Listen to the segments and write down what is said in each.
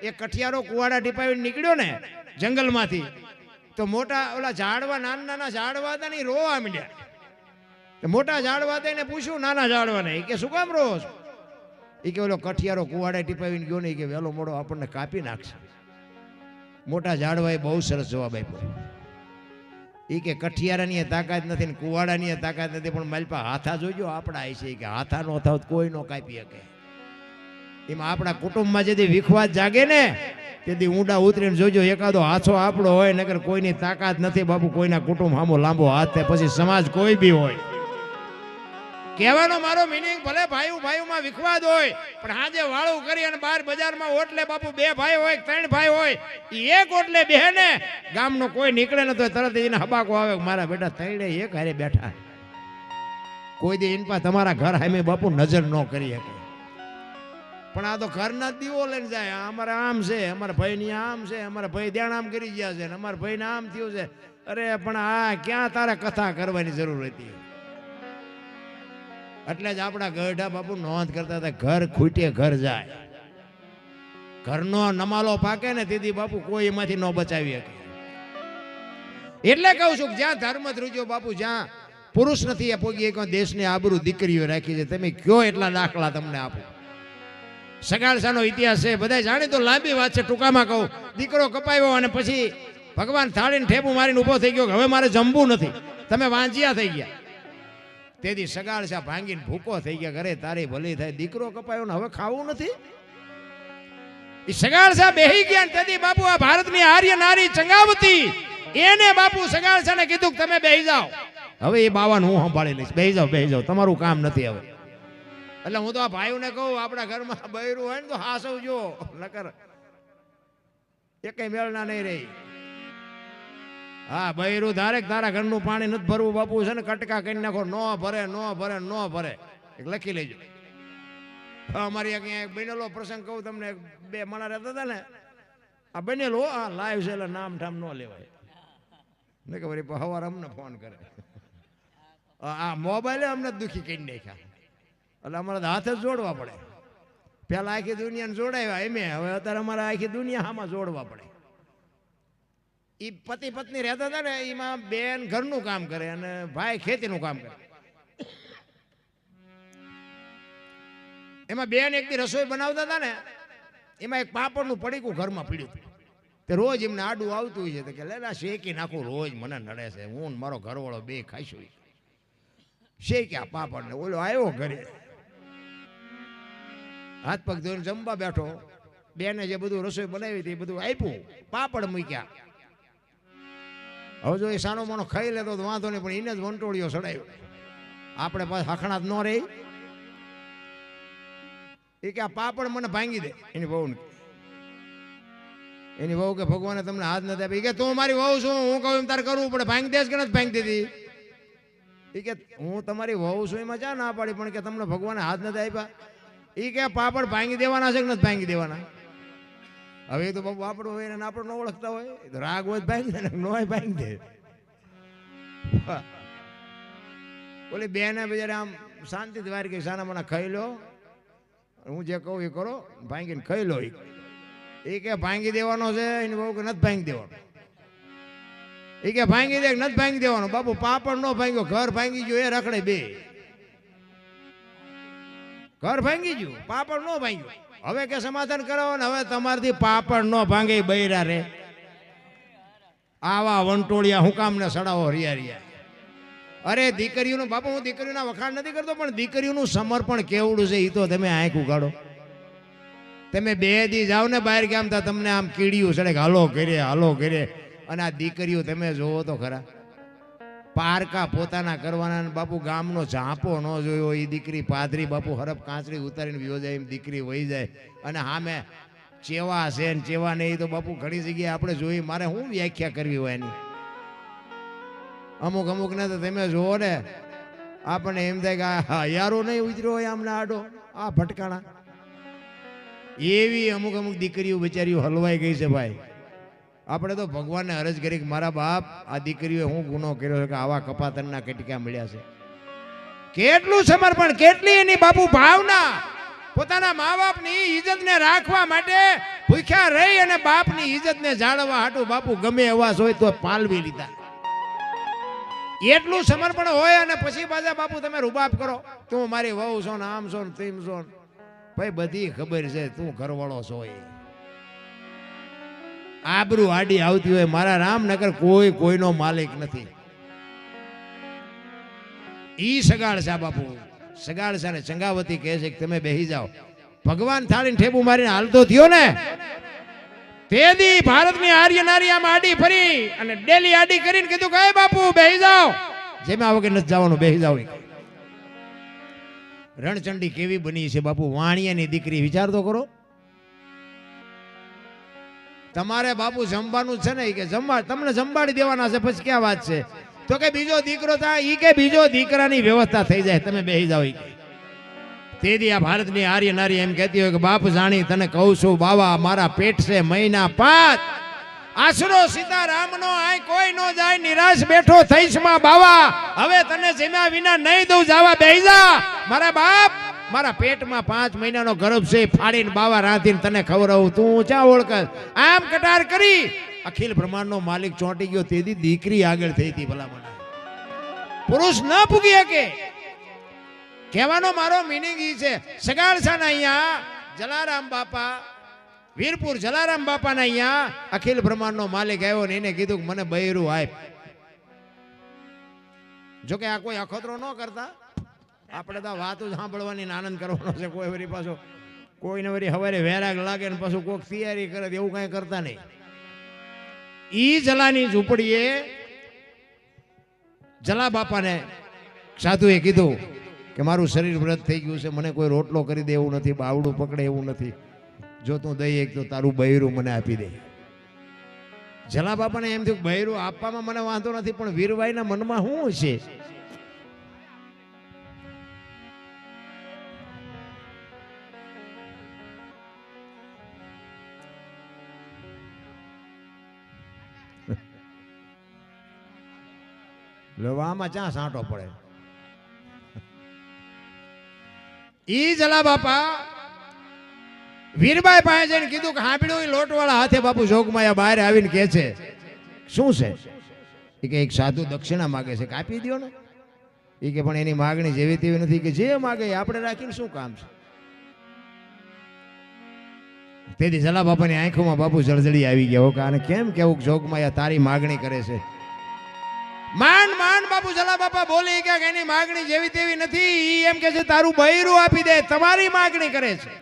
એ કઠિયારો કુવાડા ટીપાવી નીકળ્યો ને જંગલમાંથી, તો મોટા ઓલા ઝાડવા, નાના નાના ઝાડવા હતા ને રોવા માંડ્યા તો મોટા ઝાડવા હતા એને પૂછ્યું, નાના ઝાડવાને? એ કે, શું કામ રોવો છો? એ કે, ઓલો કઠિયારો કુવાડા ટીપાવીને ગયો ને. કે વહેલો મોડો આપણને કાપી નાખશે. મોટા ઝાડવાએ બહુ સરસ જવાબ આપ્યો. એ કે, કઠિયારાની તાકાત નથી ને કુવાડાની તાકાત નથી, પણ મારી પાસે હાથા જોજો આપણા છે કે, હાથા નો થાવ કોઈ નો કાપી શકે. એમાં આપણા કુટુંબમાં જેથી વિખવાદ જાગે ને, તેથી ઊંડા ઉતરીને જોજો, એકાદો હાથો આપણો હોય, નકર કોઈની તાકાત નથી બાપુ, કોઈના કુટુંબ સામો લાંબો હાથ થાય, પછી સમાજ કોઈ બી હોય. કહેવાનો મારો મિનિંગ ભલે ભાઈઓ ભાઈઓમાં વિખવાદ હોય, પણ આજે વાળું કરી અને બાર બજારમાં ઓટલે બાપુ બે ભાઈ હોય ત્રણ ભાઈ હોય એક ઓટલે બે ને, ગામનો કોઈ નીકળે ન તો તરત એને હબાકો આવે મારા બેટા ત્રણે એક હારે બેઠા. કોઈ દે ઇનપા તમારા ઘર હામે બાપુ નજર ન કરી શકે. પણ આ તો ઘરના દીવો લઈને જાય. અમારે આમ છે, અમારા ભાઈની આમ છે, અમારા ભાઈ દેણામ કરી ગયા છે અમારા ભાઈને આમ થયું છે. અરે, પણ આ ક્યાં તારે કથા કરવાની જરૂર હતી? એટલે જ આપણા ગઢા બાપુ નોંધ કરતા હતા, ઘર ખૂટે, ઘર જાય. ઘરનો નમાલો પાકે ને તેથી બાપુ કોઈ એમાંથી ન બચાવી શકે. એટલે કહું છું જ્યાં ધર્મ ધ્રુજો બાપુ, જ્યાં પુરુષ નથી એક દેશની આબરૂ દીકરીઓ રાખી છે, તમે કયો એટલા દાખલા તમને આપો? સગાળસાનો ઇતિહાસ છે. બધા જાણે તો લાંબી વાત છે, ટૂંકામાં કહું. દીકરો કપાયો અને પછી ભગવાન થાળીને ઠેપું મારીને ઊભો થઈ ગયો હવે મારે જમવું નથી. તમે વાંજિયા થઈ ગયા. તેથી સગાળસા ભાંગીને ભૂકો થઈ ગયા. ઘરે તારી ભલી થાય. દીકરો કપાયો ને હવે ખાવું નથી? એ સગાળસા બેહી ગયા તેથી બાપુ આ ભારતની આર્ય નારી ચંગાવતી. એને બાપુ સગાળસાને કીધું કે તમે બેહી જાઓ. હવે એ બાવાનું હું સંભાળી લઈશ. બેહી જાઓ બેહી જાઓ. તમારું કામ નથી હવે. એટલે હું તો આ ભાઈઓને કહું, આપણા ઘરમાં બૈરું હોય ને તો હાસવજો. નકર એ કઈ મેળના નહીં રહી. હા, બૈરું ધારે તારા ઘરનું પાણી નથી ભરવું બાપુ, છે ને કટકા કરી નાખો, નો ભરે નો ભરે નો ભરે. એક લખી લેજો. અમારી અહીંયા એક બનેલો પ્રસંગ કહું તમને બે મણા રહેતા હતા ને, આ બનેલો, આ લાઈવ છે એટલે નામ ઠામ ન લેવાય. ને કે વળી હવાર અમને ફોન કરે. આ મોબાઈલે અમને દુખી કરી નાખ્યા. એટલે અમારે હાથ જ જોડવા પડે. પેલા આખી દુનિયાને જોડાવ્યા એમે. હવે અત્યારે અમારે આખી દુનિયા આમાં જોડવા પડે. એ પતિ પત્ની રહેતા હતા ને, એમાં બેન ઘરનું કામ કરે અને ભાઈ ખેતીનું કામ કરે. એમાં બેન એક દી રસોઈ બનાવતા હતા ને, એમાં એક પાપડનું પડીકું ઘરમાં પીડ્યું હતું. તે રોજ એમને આડું આવતું હોય છે કે, લે શેકી નાખું રોજ, મને નડે છે, હું મારો ઘરવાળો બે ખાઈશું. શેક્યા પાપડ ને ઓલો આવ્યો ઘરે. હાથ પગ ધોઈને જમવા બેઠો. બેને જે બધું રસોઈ બનાવી હતી બધું આપ્યું. પાપડ મૂક્યા. હવે જો એ સાનો માનો ખાઈ લેતો તો વાંધો નહીં, પણ એને જ વંટોળીઓ સડાયો. આપણે પાછા હખણાત ન રહી. એ કે આ પાપડ મને ભાંગી દે. એની વહુ એની વહુ કે, ભગવાને તમને હાથ નથી આપી કે, તું મારી વહુ છું. હું કહું એમ તારે કરવું પડે. ભાંગી દેશ કે નથી ભાંગી દીધી? એ કે, હું તમારી વહુ છું. એમાં ચા ના પાડી? પણ કે, તમને ભગવાને હાથ નથી આપ્યા. એ કે પાપડ ભાંગી દેવાના છે કે નથી ભાંગી દેવાના? હવે તો બાપુ આપણો હોય ને આપણે ન ઓળખતા હોય તો રાગ હોય ભાંગી દે ને હોય ભાંગી દે. ઓલી બેને બજારે આમ શાંતિથી વાર કે સાના મને ખાઈ લો. હું જે કહું એ કરો, ભાંગીને ખાઈ લો એ કે ભાંગી દેવાનો છે, એને બહુ કે નથી ભાંગી દેવાનો. એ કે ભાંગી દે નથી ભાંગી દેવાનો? બાપુ પાપડ ન ભાંગ્યો, ઘર ભાંગી ગયો, એ રખડે બે. ઘર ભાંગી ગયું, પાપડ નો ભાંગ્યું. હવે કે સમાધાન કરાવો ને હવે તમારથી પાપડ નો ભાંગે બૈરા રે. આવા વંટોળિયા હું કામ ને સડાવો રિયા રિયા. અરે દીકરીઓનું, બાપુ, હું દીકરીઓના વખાણ નથી કરતો, પણ દીકરીઓનું સમર્પણ કેવડું છે એ તો તમે આંખ ઉગાડો. તમે બે દી જાઓ ને બહાર ગામ તા તમને આમ કીડ્યું સડે હાલો કરે હાલો કરે અને આ દીકરીઓ તમે જોવો તો ખરા. પારકા પોતાના કરવાના બાપુ ગામનો ઝાંપો ન જોયો એ દીકરી પાદરી, બાપુ હરફ કાંચરી ઉતારીને વિયો જાય એમ દીકરી વહી જાય. અને સામે ચેવા છે ને ચેવા નહીં તો બાપુ ઘણી જગ્યાએ આપણે જોઈ, મારે શું વ્યાખ્યા કરવી હોય એની? અમુક અમુક ને તો તમે જુઓ ને, આપણને એમ થાય કે આ યારો નહીં ઉતર્યો હોય આમને આડો, આ ભટકાણા. એવી અમુક અમુક દીકરીઓ બિચારીઓ હલવાઈ ગઈ છે ભાઈ. આપણે તો ભગવાનને અરજ કરી કે મારા બાપ, આ દીકરીઓએ હું ગુનો કર્યો છે કે આવા કપાતરના કેટક્યા મળ્યા છે. કેટલું સમર્પણ, કેટલી એની બાપુ ભાવના. પોતાના મા બાપની ઇજ્જતને રાખવા માટે ભૂખ્યા રહી અને બાપની ઇજ્જતને જાળવવા હાટું બાપુ ગમે એવા હોય તો પાલવી લીધા. એટલું સમર્પણ હોય અને પછી પાછા બાપુ તમે રૂબાબ કરો. તું મારી વહુ છો ને આમ છો ને તેમ છો ભાઈ, બધી ખબર છે તું ઘરવાળો છો એ. આબરૂ આડી આવતી હોય, મારા રામનગર કોઈ કોઈનો માલિક નથી. ઈ સગાળ સા બાપુ. સગાળ સાને ચંગાવતી કહે છે કે તમે બેહી જાઓ. ભગવાન થાળીને ઠેબુ મારીને હાલતો થયો ને? તેદી ભારતની આર્ય નારી આમ આડી ફરી અને ડેલી આડી કરીને કીધું કે બાપુ, બેહી જાઓ. જેમાં વગર નથી જવાનું, બેહી જાઓ રણચંડી કેવી બની છે બાપુ? વાણિયાની દીકરી વિચાર તો કરો તમારે બાપુ જમવાનું છે ને કે જમવા, તમને જમવાડી દેવાના છે, પછી ક્યાં વાત છે? તો કે બીજો દીકરો થાય એ કે બીજો દીકરાની વ્યવસ્થા થઈ જાય, તમે બેસી જાઓ. તેથી આ ભારતની આર્ય નારી એમ કહેતી હોય કે, બાપ જાણી તને કહું છું, બાવા, મારા પેટ છે મહિના પાંચ. આશરો સીતારામનો આય કોઈ નો જાય, નિરાશ બેઠો થઈશમાં, બાવા. હવે તને જેના વિના નહીં દઉં, જાવા બેહી જા. મારા બાપ મારા પેટમાં પાંચ મહિનાનો ગર્ભ છે, ફાડીને બાવા રાંધીને તને ખવડાવું તું ચા ઓળખ. આમ કટાર કરી. અખિલ બ્રહ્માંડનો માલિક ચોંટી ગયો, તેથી દીકરી આગળ થઈ હતી ભલામણ. પુરુષ ન પૂગી શકે. કહેવાનો મારો મિનિંગ ઈ છે, સગાળસાના અહીંયા જલારામ બાપા, વીરપુર જલારામ બાપાના અહીંયા અખિલ બ્રહ્માંડનો માલિક આવ્યો ને એને કીધું કે મને બૈરું આપ. જોકે આ કોઈ અખતરો ન કરતા. આપણે તો વાતો સાંભળવાની આનંદ કરવાનો છે. કોઈ વરી પાછો, કોઈને વરી હવારે વેરાગ લાગે ને પાછું કોઈક તૈયારી કરે એવું કાંઈ કરતા નહીં. ઈ જલાની ઝૂંપડીએ જલા બાપાને સાધુએ કીધું કે મારું શરીર વ્રત થઈ ગયું છે, મને કોઈ રોટલો કરી દે એવું નથી બાવડું પકડે એવું નથી. જો તું દઈ એક તો તારું બૈરું મને આપી દે. જલા બાપાને એમ થયું બૈરું આપવામાં મને વાંધો નથી, પણ વીરભાઈના મનમાં શું છે? આમાં ચા સાંટો પડે? ઈ જલા બાપા, વીરબાઈ પાસે જઈને કીધું કે હાંભળ્યું લોટવાળા હાથે બાપુ જોગમાયા બહાર આવીને કહે છે, શું છે? એ કે એક સાધુ દક્ષિણા માગે છે. કાપી દ્યો ને. એ કે પણ એની માગણી જેવી તેવી નથી કે જે માગે આપણે રાખીને શું કામ છે? તેથી જલા બાપાની આંખોમાં બાપુ જળજળી આવી ગયા. કે આને કેમ કેવું જોગમાયા તારી માગણી કરે છે? માંડ માંડ બાપુ જલા બાપા બોલી કે એની માગણી જેવી તેવી નથી. એમ કે છે, તારું બૈરું આપી દે, તમારી માગણી કરે છે.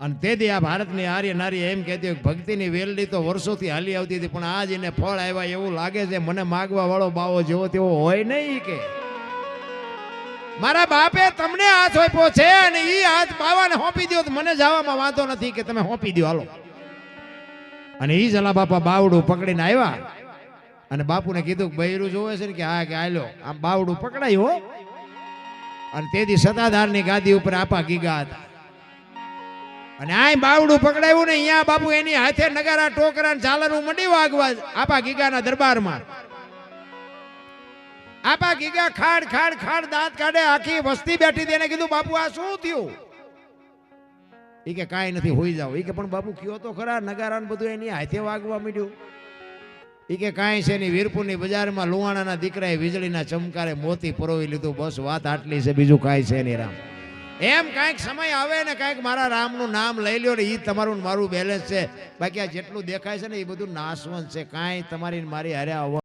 અને તેથી આ ભારતની આર્ય નારી એમ કહેતી હોય ભક્તિની વેલડી તો વર્ષોથી હાલી આવતી હતી, પણ આજ એને ફળ આવ્યા એવું લાગે છે, મને માગવા વાળો બાવો જેવો તેવો હોય નહીં કે. મારા બાપે તમને હાથ આપ્યો છે અને એ હાથ બાવાને હોપી દો તો મને જવામાં વાંધો નથી કે તમે હોપી દો હાલો. અને એ જલા બાપા બાવડું પકડીને આવ્યા અને બાપુને કીધું કે બૈરું જોવે છે ને કે હા, કે આલ્યો આમ બાવડું પકડાયું હો. અને તેથી સતાધારની ગાદી ઉપર આપા ગીગા હતા. અને આય બાવડું પકડાયું ને અહીંયા બાપુ એની હાથે નગારા ટોકરા ને ઝાલરું મંડી વાગવા આપા ગીગાના દરબારમાં. આપા ગીગા ખાડ ખાડ ખાડ દાંત કાઢે, આખી વસ્તી બેઠી તેને કીધું, બાપુ, આ શું થયું? એ કે, કાંઈ નથી, હોઈ જાવ એ કે, પણ બાપુ, કયો તો ખરા? નગારા ને બધું એની હાથે વાગવા માંડ્યું. ઈ કે કાંઈ છે નહીં, વીરપુરની બજારમાં લુવાણાના દીકરાએ વીજળીના ચમકારે મોતી પરોવી લીધું. બસ વાત આટલી છે, બીજું કાંઈ છે નહીં રામ. એમ કાંઈક સમય આવે ને કાંઈક મારા રામનું નામ લઈ લ્યો ને એ તમારું મારું બેલેન્સ છે. બાકી આ જેટલું દેખાય છે ને એ બધું નાશવંત છે. કાંઈ તમારી મારી હારે આવવા